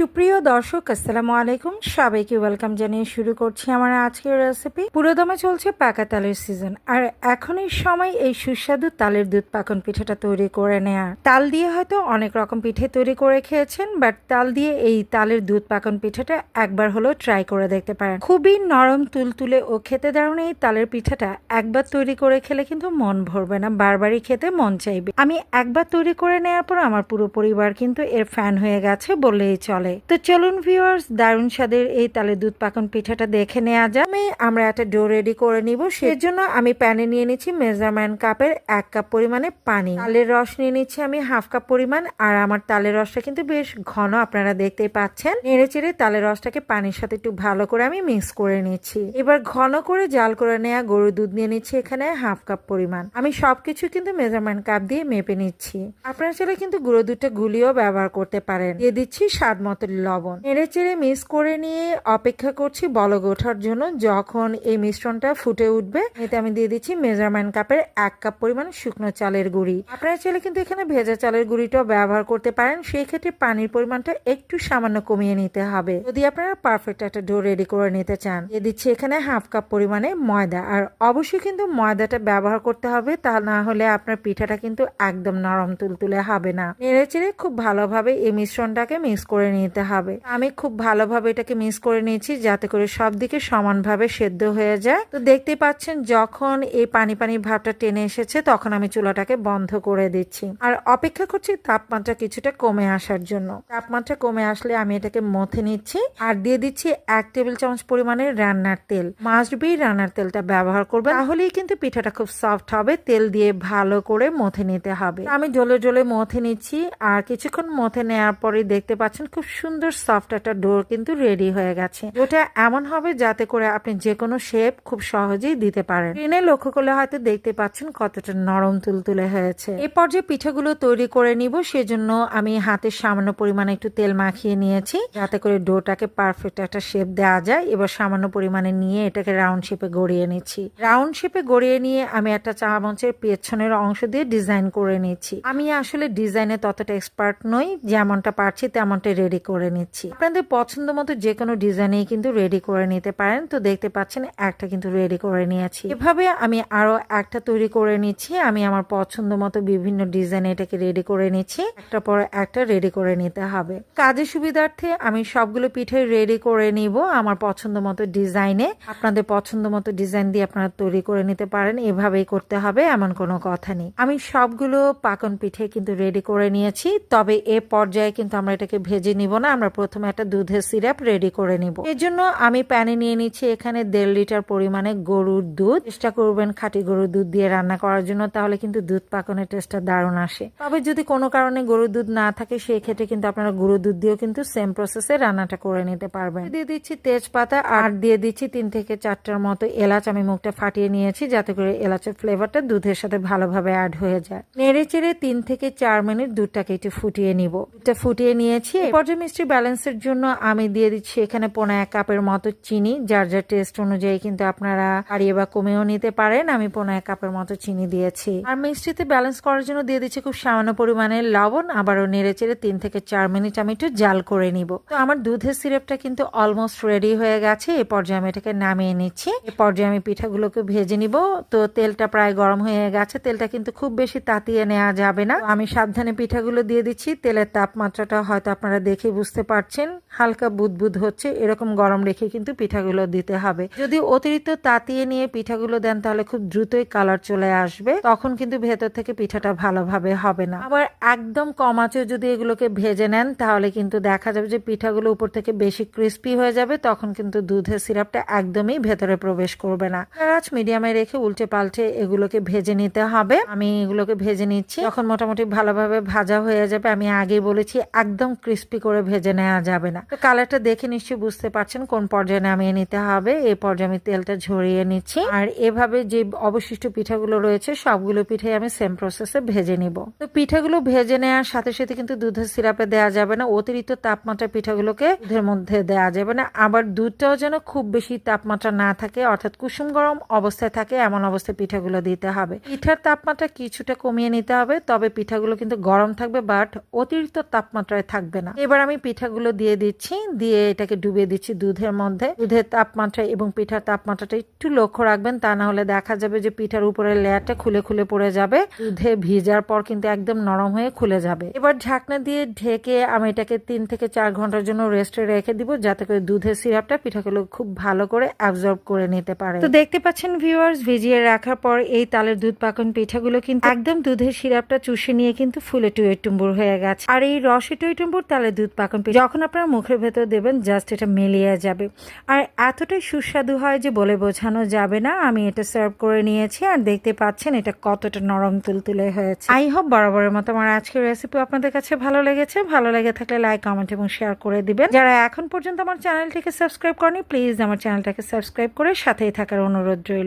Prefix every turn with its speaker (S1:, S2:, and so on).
S1: সুপ্রিয় দর্শক, আসসালামু আলাইকুম। সবাইকে ওয়েলকাম জানিয়ে শুরু করছি আমার আজকের রেসিপি পুরোদমে চলছে পাকা তালের সিজন আর এখন এই সময় এই সুস্বাদু তালের দুধ পাকন পিঠাটা তৈরি করে নেয়া তাল দিয়ে হয়তো অনেক রকম পিঠে তৈরি করে খেয়েছেন বাট তাল দিয়ে এই তালের দুধ পাকন পিঠাটা একবার হলেও ট্রাই করে দেখতে পারেন। খুবই নরম, তুলতুলে ও খেতে দারুণ এই তালের পিঠাটা একবার তৈরি করে খেলে কিন্তু মন ভরবে না, বারবারই খেতে মন চাইবে। আমি একবার তৈরি করে নেওয়ার পর আমার পুরো পরিবার কিন্তু এর ফ্যান হয়ে গেছে বললেই চলে। তো চলুন ভিউয়ার্স দারুণ স্বাদের এই তালের দুধ পাকন পিঠাটা দেখে নেওয়া যায় আমি, আমরা একটা ডো রেডি করে নিব। সেজন্য আমি প্যানে নিয়ে নিচ্ছি মেজারমেন্ট কাপের এক কাপ পরিমাণে পানি। তালের রস নিয়ে নিচ্ছি আমি হাফ কাপ পরিমাণ। আর আমার তালের রসটা কিন্তু বেশ ঘন, আপনারা দেখতেই পাচ্ছেন। নেড়ে চেড়ে তালের রসটাকে পানির সাথে একটু ভালো করে আমি মিক্স করে নিচ্ছি। এবার ঘন করে জাল করে নেওয়া গরুর দুধ নিয়ে নিচ্ছি এখানে হাফ কাপ পরিমাণ। আমি সবকিছু কিন্তু মেজারমেন্ট কাপ দিয়ে মেপে নিচ্ছি। আপনারা চাইলে কিন্তু গুঁড়ো দুধটা গুলিও ব্যবহার করতে পারেন। দিয়ে দিচ্ছি স্বাদ লবণ। নেড়ে চেড়ে মিক্স করে নিয়ে অপেক্ষা করছি বলগ ওঠার জন্য। যখন এই মিশ্রণটা ফুটে উঠবে, এতে আমি দিয়ে দিচ্ছি মেজারমেন্ট কাপের এক কাপ পরিমাণ শুকনো চালের গুঁড়ি। আপনারা চাইলে কিন্তু এখানে ভেজা চালের গুঁড়িটাও ব্যবহার করতে পারেন। সেই ক্ষেত্রে পানির পরিমাণটা একটু সামান্য কমিয়ে নিতে হবে। যদি আপনারা পারফেক্ট একটা ডো রেডি করে নিতে চান, দিয়ে দিচ্ছি এখানে হাফ কাপ পরিমাণে ময়দা। আর অবশ্যই কিন্তু ময়দাটা ব্যবহার করতে হবে, তা না হলে আপনার পিঠাটা কিন্তু একদম নরম তুলতুলে হবে না। নেড়ে চেড়ে খুব ভালোভাবে এই মিশ্রণটাকে মিক্স করে নিতে হবে। আমি খুব ভালোভাবে এটাকে মিক্স করে নিয়েছি যাতে করে সব দিকে সমানভাবে সেদ্ধ হয়ে যায়। তো দেখতে পাচ্ছেন, যখন এই পানি পানি ভাবটা টেনে এসেছে, তখন আমি চুলাটাকে বন্ধ করে দিচ্ছি। আর অপেক্ষা করছি তাপমাত্রা কিছুটা কমে আসার জন্য। তাপমাত্রা কমে আসলে আমি এটাকে মথে নিচ্ছি আর দিয়ে দিচ্ছি এক টেবিল চামচ পরিমাণে রান্নার তেল। মাস্ট বি রান্নার তেলটা ব্যবহার করবে তাহলেই কিন্তু পিঠাটা খুব সফট হবে, তেল দিয়ে ভালো করে মথে নিতে হবে। আমি জলে জলে মথে নিচ্ছি আর কিছুক্ষণ মথে নেওয়ার পরে দেখতে পাচ্ছেন খুব সুন্দর সফট একটা ডোর কিন্তু রেডি হয়ে গেছে। ওটা এমন হবে যাতে করে আপনি যে কোনো শেপ খুব সহজেই দিতে পারেন। ট্রেনে লক্ষ্য করলে হয়তো দেখতে পাচ্ছেন কতটা নরম তুলতুলে হয়েছে। এই পর্যায়ে পিঠাগুলো তৈরি করে নিব, সেজন্য আমি হাতে সামান্য পরিমাণে একটু তেল মাখিয়ে নিয়েছি, যাতে করে ডোটাকে পারফেক্ট একটা শেপ দেওয়া যায়। এবার সামান্য পরিমাণে নিয়ে এটাকে রাউন্ড শেপে গড়িয়ে নিচ্ছি। রাউন্ড শেপে গড়িয়ে নিয়ে আমি একটা চামচের পেছনের অংশ দিয়ে ডিজাইন করে নিচ্ছি। আমি আসলে ডিজাইনে ততটা এক্সপার্ট নই, যেমনটা পারছি তেমনটা রেডি করে নিচ্ছি। আপনাদের পছন্দ মতো যে কোনো ডিজাইনেই কিন্তু রেডি করে নিতে পারেন। তো দেখতে পাচ্ছেন, একটা কিন্তু রেডি করে নিয়েছি। এভাবে আমি আরও একটা তৈরি করে নিচ্ছি। আমি আমার পছন্দ মতো বিভিন্ন ডিজাইনে এটাকে রেডি করে নিচ্ছি। একটা পর একটা রেডি করে নিতে হবে। কাজের সুবিধার্থে আমি সবগুলো পিঠে রেডি করে নিব আমার পছন্দ মতো ডিজাইনে। আপনাদের পছন্দ মতো ডিজাইন দিয়ে আপনারা তৈরি করে নিতে পারেন। এভাবেই করতে হবে, এমন কোনো কথা নেই। আমি সবগুলো পাকন পিঠে কিন্তু রেডি করে নিয়েছি। তবে এ পর্যায়ে কিন্তু আমরা এটাকে ভেজে নিব। না, আমরা প্রথমে একটা দুধের সিরাপ রেডি করে নিব। এর জন্য আমি প্যানে নিয়ে নিচ্ছি এখানে দেড় লিটার পরিমাণে গরুর দুধ। চেষ্টা করবেন খাঁটি গরুর দুধ দিয়ে রান্না করার জন্য, তাহলে কিন্তু দুধ পাকনের টেস্টটা দারুণ আসে। তবে যদি কোনো কারণে গরুর দুধ না থাকে সেই ক্ষেত্রে কিন্তু আপনারা গরুর দুধ দিয়েও কিন্তু সেম প্রসেসে রান্নাটা করে নিতে পারবেন। দিয়ে দিচ্ছি তেজপাতা, আর দিয়ে দিচ্ছি তিন থেকে চারটার মতো এলাচ। আমি মুখটা ফাটিয়ে নিয়েছি, যাতে করে এলাচের ফ্লেভারটা দুধের সাথে ভালোভাবে অ্যাড হয়ে যায়। নেড়ে চেড়ে তিন থেকে চার মিনিট দুধটাকে একটু ফুটিয়ে নিব। ফুটিয়ে নিয়েছি পর্যায়ে মিষ্টি ব্যালেন্সের জন্য আমি দিয়ে দিচ্ছি এখানে পোনা এক কাপের মতো চিনি। যার যার টেস্ট অনুযায়ী কিন্তু আপনারা বাড়িয়ে বা কমেও নিতে পারেন। আমি পোনা এক কাপের মতো চিনি দিয়েছি। আর মিষ্টিতে ব্যালেন্স করার জন্য দিয়ে দিচ্ছি খুব সামান্য পরিমাণে লবণ। আবারও নেড়ে চেড়ে তিন থেকে চার মিনিট আমি একটু জাল করে নিব। তো আমার দুধের সিরাপটা কিন্তু অলমোস্ট রেডি হয়ে গেছে। এই পর্যায়ে আমি এটাকে নামিয়ে নিচ্ছি। এই পর্যায়ে আমি পিঠাগুলোকে ভেজে নিব। তো তেলটা প্রায় গরম হয়ে গেছে। তেলটা কিন্তু খুব বেশি তাতিয়ে নেওয়া যাবে না। আমি সাবধানে পিঠাগুলো দিয়ে দিচ্ছি। তেলের তাপমাত্রাটা হয়তো আপনারা দেখে বুঝতে পারছেন, হালকা বুদবুদ হচ্ছে, এরকম গরম রেখে কিন্তু পিঠাগুলো দিতে হবে। যদি অতিরিক্ত তাতিয়ে নিয়ে পিঠাগুলো দেন, তাহলে খুব দ্রুতই কালার চলে আসবে, তখন কিন্তু ভেতর থেকে পিঠাটা ভালোভাবে হবে না। আবার একদম কম আঁচে যদি এগুলোকে ভেজে নেন, তাহলে কিন্তু দেখা যাবে যে পিঠাগুলো উপর থেকে বেশি ক্রিস্পি হয়ে যাবে, তখন কিন্তু দুধের সিরাপটা একদমই ভেতরে প্রবেশ করবে না। আঁচ মিডিয়ামে রেখে উল্টে পাল্টে এগুলোকে ভেজে নিতে হবে। আমি এগুলোকে ভেজে নিচ্ছি। যখন মোটামুটি ভালোভাবে ভাজা হয়ে যাবে, আমি আগে বলেছি, একদম ক্রিস্পি করে ভেজে নেওয়া যাবে না। কালারটা দেখে নিশ্চয়ই বুঝতে পারছেন কোন পর্যায়ে নামিয়ে নিতে হবে। এই পর্যায়ে আমি তেলটা ঝরিয়ে নিচ্ছি। আর এভাবে যে অবশিষ্ট পিঠাগুলো রয়েছে, সবগুলো পিঠে আমি সেম প্রসেসে ভেজে নিব। তো পিঠাগুলো ভেজে নেওয়ার সাথে সাথে কিন্তু দুধের সিরাপে দেওয়া যাবে না। অতিরিক্ত তাপমাত্রা পিঠাগুলোকে দুধের মধ্যে দেওয়া যাবে না। আবার দুধটাও যেন খুব বেশি তাপমাত্রা না থাকে, অর্থাৎ কুসুম গরম অবস্থায় থাকে, এমন অবস্থায় পিঠাগুলো দিতে হবে। পিঠার তাপমাত্রা কিছুটা কমিয়ে নিতে হবে, তবে পিঠাগুলো কিন্তু গরম থাকবে বাট অতিরিক্ত তাপমাত্রায় থাকবে না। এবার আমি পিঠাগুলো দিয়ে দিচ্ছি, দিয়ে এটাকে ডুবিয়ে দিচ্ছি দুধের মধ্যে। দুধের তাপমাত্রা এবং পিঠার তাপমাত্রাটা একটু লক্ষ্য রাখবেন, তা না হলে দেখা যাবে যে পিঠার উপরের লেয়ারটা খুলে খুলে পড়ে যাবে। দুধে ভিজার পর কিন্তু একদম নরম হয়ে খুলে যাবে। এবার ঢাকনা দিয়ে ঢেকে আমি এটাকে তিন থেকে চার ঘণ্টার জন্য রেস্টে রেখে দিব, যাতে করে দুধের সিরাপটা পিঠাগুলো খুব ভালো করে অ্যাবজর্ব করে নিতে পারে। তো দেখতে পাচ্ছেন ভিউয়ার্স ভিজিয়ে রাখার পর এই তালের দুধ পাকন পিঠাগুলো কিন্তু একদম দুধের সিরাপটা চুষে নিয়ে কিন্তু ফুলে টুয়ে টুম্বুর হয়ে গেছে। আর এই রসে টুয়ে টুম্বুর তালের দুধ পাকন পিঠা যখন আপনার মুখের ভেতর দেবেন জাস্ট এটা মিলিয়ে যাবে। আর এতটাই সুস্বাদু হয় যে বলে বোঝানো যাবে না। আমি এটা সার্ভ করে নিয়েছি আর দেখতে পাচ্ছেন এটা কতটা নরম তুলতুলে হয়েছে। আই হোপ বরাবরের মতো আমার আজকের রেসিপি আপনাদের কাছে ভালো লেগেছে। ভালো লেগে থাকলে লাইক কমেন্ট এবং শেয়ার করে দিবেন। যারা এখন পর্যন্ত আমার চ্যানেলটিকে সাবস্ক্রাইব করেনি প্লিজ আমার চ্যানেলটাকে সাবস্ক্রাইব করে সাথেই থাকার অনুরোধ রইল।